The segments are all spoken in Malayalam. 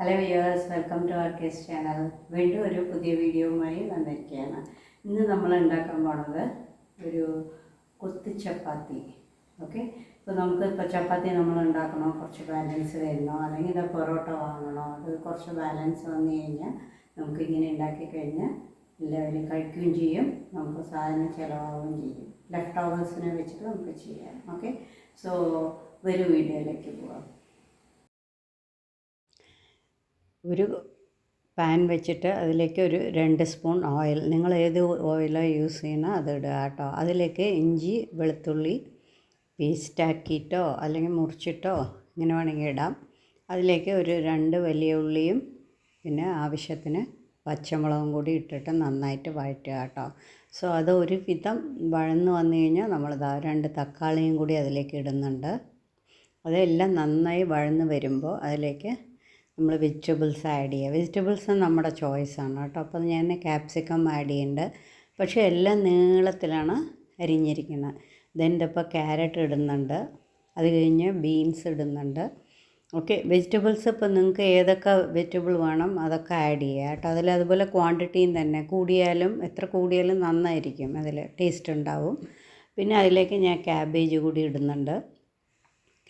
Hello viewers welcome to R K's channel വീണ്ടും ഒരു പുതിയ വീഡിയോവുമായി വന്നിരിക്കുകയാണ്. ഇന്ന് നമ്മൾ ഉണ്ടാക്കാൻ പോണത് ഒരു കുത്തി ചപ്പാത്തി. ഓക്കെ ഇപ്പോൾ നമുക്ക് ഇപ്പോൾ ചപ്പാത്തി നമ്മൾ ഉണ്ടാക്കണോ? കുറച്ച് ബാലൻസ് വരുന്നോ അല്ലെങ്കിൽ ഇത് പൊറോട്ട വാങ്ങണോ? അത് കുറച്ച് ബാലൻസ് വന്നു കഴിഞ്ഞാൽ നമുക്ക് ഇങ്ങനെ ഉണ്ടാക്കി കഴിഞ്ഞാൽ എല്ലാവരും കഴിക്കുകയും ചെയ്യും. നമുക്ക് സാധനം ചിലവാകുകയും ചെയ്യും. ലെഫ്റ്റ് ഓവേഴ്സിനെ വെച്ചിട്ട് നമുക്ക് ചെയ്യാം. ഓക്കെ സോ ഒരു വീഡിയോയിലേക്ക് പോവാം. ഒരു പാൻ വെച്ചിട്ട് അതിലേക്ക് ഒരു രണ്ട് സ്പൂൺ ഓയിൽ നിങ്ങൾ ഏത് ഓയിലാണ് യൂസ് ചെയ്യുന്നത് അത് ഇടുക കേട്ടോ. അതിലേക്ക് ഇഞ്ചി വെളുത്തുള്ളി പേസ്റ്റാക്കിയിട്ടോ അല്ലെങ്കിൽ മുറിച്ചിട്ടോ ഇങ്ങനെ വേണമെങ്കിൽ ഇടാം. അതിലേക്ക് ഒരു രണ്ട് വലിയ ഉള്ളിയും പിന്നെ ആവശ്യത്തിന് പച്ചമുളകും കൂടി ഇട്ടിട്ട് നന്നായിട്ട് വഴറ്റുക കേട്ടോ. സോ അത് ഒരു വിധം വഴന്ന് വന്നു കഴിഞ്ഞാൽ നമ്മളിതാ രണ്ട് തക്കാളിയും കൂടി അതിലേക്ക് ഇടുന്നുണ്ട്. അതെല്ലാം നന്നായി വഴന്ന് വരുമ്പോൾ അതിലേക്ക് നമ്മൾ വെജിറ്റബിൾസ് ആഡ് ചെയ്യുക. വെജിറ്റബിൾസ് നമ്മുടെ ചോയ്സാണ് കേട്ടോ. അപ്പോൾ ഞാൻ ക്യാപ്സിക്കം ആഡ് ചെയ്യുന്നുണ്ട്. പക്ഷേ എല്ലാം നീളത്തിലാണ് അരിഞ്ഞിരിക്കുന്നത്. ഇതിന്റെ ഇപ്പോൾ ക്യാരറ്റ് ഇടുന്നുണ്ട്. അത് കഴിഞ്ഞ് ബീൻസ് ഇടുന്നുണ്ട്. ഓക്കെ വെജിറ്റബിൾസ് ഇപ്പോൾ നിങ്ങൾക്ക് ഏതൊക്കെ വെജിറ്റബിൾ വേണം അതൊക്കെ ആഡ് ചെയ്യുക കേട്ടോ. അതിൽ അതുപോലെ ക്വാണ്ടിറ്റിയും തന്നെ. കൂടിയാലും എത്ര കൂടിയാലും നന്നായിരിക്കും അതിൽ. ടേസ്റ്റ് ഉണ്ടാവും. പിന്നെ അതിലേക്ക് ഞാൻ ക്യാബേജ് കൂടി ഇടുന്നുണ്ട്.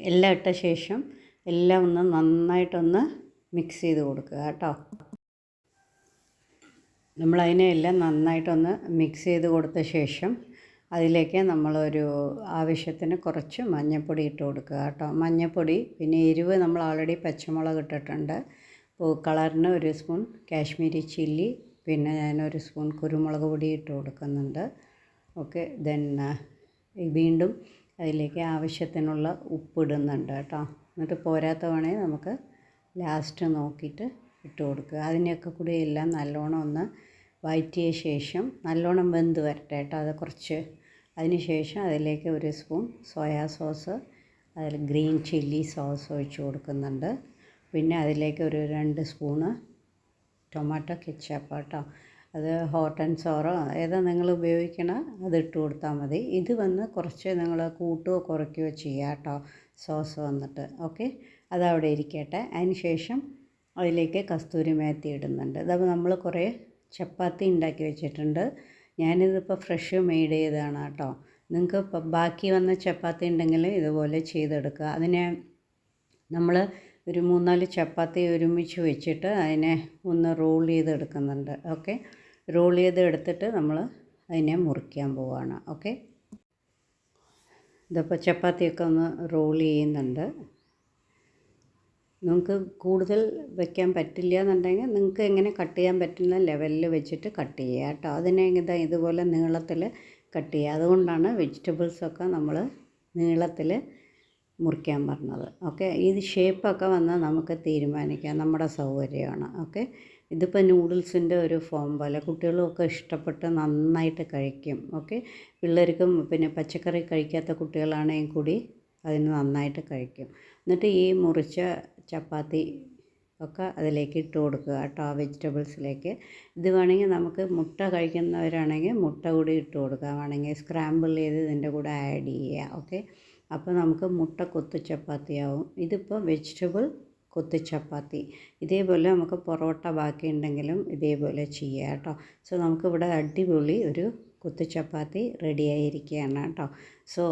എല്ലാം ഇട്ട ശേഷം എല്ലാം ഒന്ന് നന്നായിട്ടൊന്ന് മിക്സ് ചെയ്ത് കൊടുക്കുക കേട്ടോ. നമ്മളതിനെ എല്ലാം നന്നായിട്ടൊന്ന് മിക്സ് ചെയ്ത് കൊടുത്ത ശേഷം അതിലേക്ക് നമ്മളൊരു ആവശ്യത്തിന് കുറച്ച് മഞ്ഞൾപ്പൊടി ഇട്ട് കൊടുക്കുക കേട്ടോ. മഞ്ഞൾപ്പൊടി പിന്നെ എരിവ് നമ്മൾ ഓൾറെഡി പച്ചമുളക് ഇട്ടിട്ടുണ്ട്. കളറിന് ഒരു സ്പൂൺ കാശ്മീരി ചില്ലി പിന്നെ ഞാനൊരു സ്പൂൺ കുരുമുളക് പൊടി ഇട്ട് കൊടുക്കുന്നുണ്ട്. ഓക്കെ ദെൻ വീണ്ടും അതിലേക്ക് ആവശ്യത്തിനുള്ള ഉപ്പ് ഇടുന്നുണ്ട് കേട്ടോ. എന്നിട്ട് പോരാത്ത വേണമെങ്കിൽ നമുക്ക് ലാസ്റ്റ് നോക്കിയിട്ട് ഇട്ട് കൊടുക്കുക. അതിനെയൊക്കെ കൂടി എല്ലാം നല്ലോണം ഒന്ന് വഴറ്റിയ ശേഷം നല്ലോണം വെന്ത് വരട്ടെ കേട്ടോ. അത് കുറച്ച് അതിന് ശേഷം അതിലേക്ക് ഒരു സ്പൂൺ സോയാ സോസ് അതിൽ ഗ്രീൻ ചില്ലി സോസ് ഒഴിച്ച് കൊടുക്കുന്നുണ്ട്. പിന്നെ അതിലേക്ക് ഒരു രണ്ട് സ്പൂണ് ടൊമാറ്റോ കെച്ചപ്പ് കേട്ടോ. അത് ഹോട്ട് ആൻഡ് സോറോ ഏതാ നിങ്ങൾ ഉപയോഗിക്കണ അത് ഇട്ട് കൊടുത്താൽ മതി. ഇത് വന്ന് കുറച്ച് നിങ്ങൾ കൂട്ടുകയോ കുറയ്ക്കുകയോ ചെയ്യാം കേട്ടോ. സോസ് വന്നിട്ട് ഓക്കെ? അതവിടെ ഇരിക്കട്ടെ. അതിന് ശേഷം അതിലേക്ക് കസ്തൂരി മേത്തി ഇടുന്നുണ്ട്. അതപ്പോൾ നമ്മൾ കുറേ ചപ്പാത്തി ഉണ്ടാക്കി വെച്ചിട്ടുണ്ട്. ഞാനിതിപ്പോൾ ഫ്രഷ് മെയ്ഡ് ചെയ്തതാണ് കേട്ടോ. നിങ്ങൾക്ക് ബാക്കി വന്ന ചപ്പാത്തി ഉണ്ടെങ്കിൽ ഇതുപോലെ ചെയ്തെടുക്കുക. അതിനെ നമ്മൾ ഒരു മൂന്നാൽ ചപ്പാത്തി ഒരുമിച്ച് വെച്ചിട്ട് അതിനെ ഒന്ന് റോൾ ചെയ്തെടുക്കുന്നുണ്ട്. ഓക്കെ? റോൾ ചെയ്ത് എടുത്തിട്ട് നമ്മൾ അതിനെ മുറിക്കാൻ പോവുകയാണ് ഓക്കെ? ഇതിപ്പോൾ ചപ്പാത്തിയൊക്കെ ഒന്ന് റോൾ ചെയ്യുന്നുണ്ട്. നിങ്ങൾക്ക് കൂടുതൽ വെക്കാൻ പറ്റില്ല എന്നുണ്ടെങ്കിൽ നിങ്ങൾക്ക് എങ്ങനെ കട്ട് ചെയ്യാൻ പറ്റുന്ന ലെവലിൽ വെച്ചിട്ട് കട്ട് ചെയ്യുക കേട്ടോ. അതിനെ ഇതാ ഇതുപോലെ നീളത്തിൽ കട്ട് ചെയ്യുക. അതുകൊണ്ടാണ് വെജിറ്റബിൾസൊക്കെ നമ്മൾ നീളത്തിൽ മുറിക്കാൻ പറഞ്ഞത്. ഓക്കെ? ഇത് ഷേപ്പൊക്കെ വന്നാൽ നമുക്ക് തീരുമാനിക്കാം. നമ്മുടെ സൗകര്യമാണ്. ഓക്കെ? ഇതിപ്പോൾ നൂഡിൽസിന്റെ ഒരു ഫോം പോലെ കുട്ടികളൊക്കെ ഇഷ്ടപ്പെട്ട് നന്നായിട്ട് കഴിക്കും. ഓക്കെ പിള്ളേർക്കും പിന്നെ പച്ചക്കറി കഴിക്കാത്ത കുട്ടികളാണെങ്കിൽ കൂടി അതിന് നന്നായിട്ട് കഴിക്കും. എന്നിട്ട് ഈ മുറിച്ച ചപ്പാത്തി ഒക്കെ അതിലേക്ക് ഇട്ട് കൊടുക്കുക കേട്ടോ വെജിറ്റബിൾസിലേക്ക്. ഇത് വേണമെങ്കിൽ നമുക്ക് മുട്ട കഴിക്കുന്നവരാണെങ്കിൽ മുട്ട കൂടി ഇട്ട് കൊടുക്കുക. വേണമെങ്കിൽ സ്ക്രാമ്പിൾ ചെയ്ത് ഇതിന്റെ കൂടെ ആഡ് ചെയ്യുക. ഓക്കെ അപ്പോൾ നമുക്ക് മുട്ട കൊത്തു ചപ്പാത്തിയാവും. ഇതിപ്പോൾ വെജിറ്റബിൾ കൊത്തു ചപ്പാത്തി. ഇതേപോലെ നമുക്ക് പൊറോട്ട ബാക്കി ഉണ്ടെങ്കിലും ഇതേപോലെ ചെയ്യാം കേട്ടോ. സോ നമുക്കിവിടെ അടിപൊളി ഒരു കുത്തു ചപ്പാത്തി റെഡി ആയിരിക്കുകയാണ് കേട്ടോ. സോ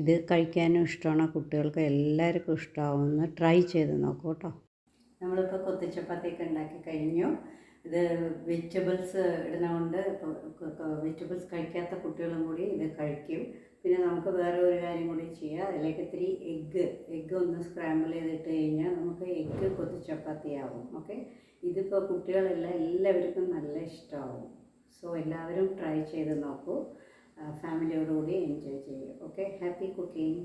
ഇത് കഴിക്കാനും ഇഷ്ടമാണ്. കുട്ടികൾക്ക് എല്ലാവർക്കും ഇഷ്ടമാവുമെന്ന് ട്രൈ ചെയ്ത് നോക്കൂ കേട്ടോ. നമ്മളിപ്പോൾ കൊത്തു ചപ്പാത്തിയൊക്കെ ഉണ്ടാക്കി കഴിഞ്ഞു. ഇത് വെജിറ്റബിൾസ് ഇടുന്നതുകൊണ്ട് വെജിറ്റബിൾസ് കഴിക്കാത്ത കുട്ടികളും കൂടി ഇത് കഴിക്കും. പിന്നെ നമുക്ക് വേറെ ഒരു കാര്യം കൂടി ചെയ്യാം. അതിലേക്ക് ഇത്തിരി എഗ്ഗ് എഗ്ഗ് ഒന്ന് സ്ക്രാമ്പിൾ ചെയ്തിട്ട് കഴിഞ്ഞാൽ നമുക്ക് എഗ്ഗ് കൊത്തി ചപ്പാത്തി ആവും. ഓക്കെ ഇതിപ്പോൾ കുട്ടികളെല്ലാം എല്ലാവർക്കും നല്ല ഇഷ്ടമാവും സോ എല്ലാവരും ട്രൈ ചെയ്ത് നോക്കൂ. ഫാമിലിയോടുകൂടി എൻജോയ് ചെയ്യും. Okay happy cooking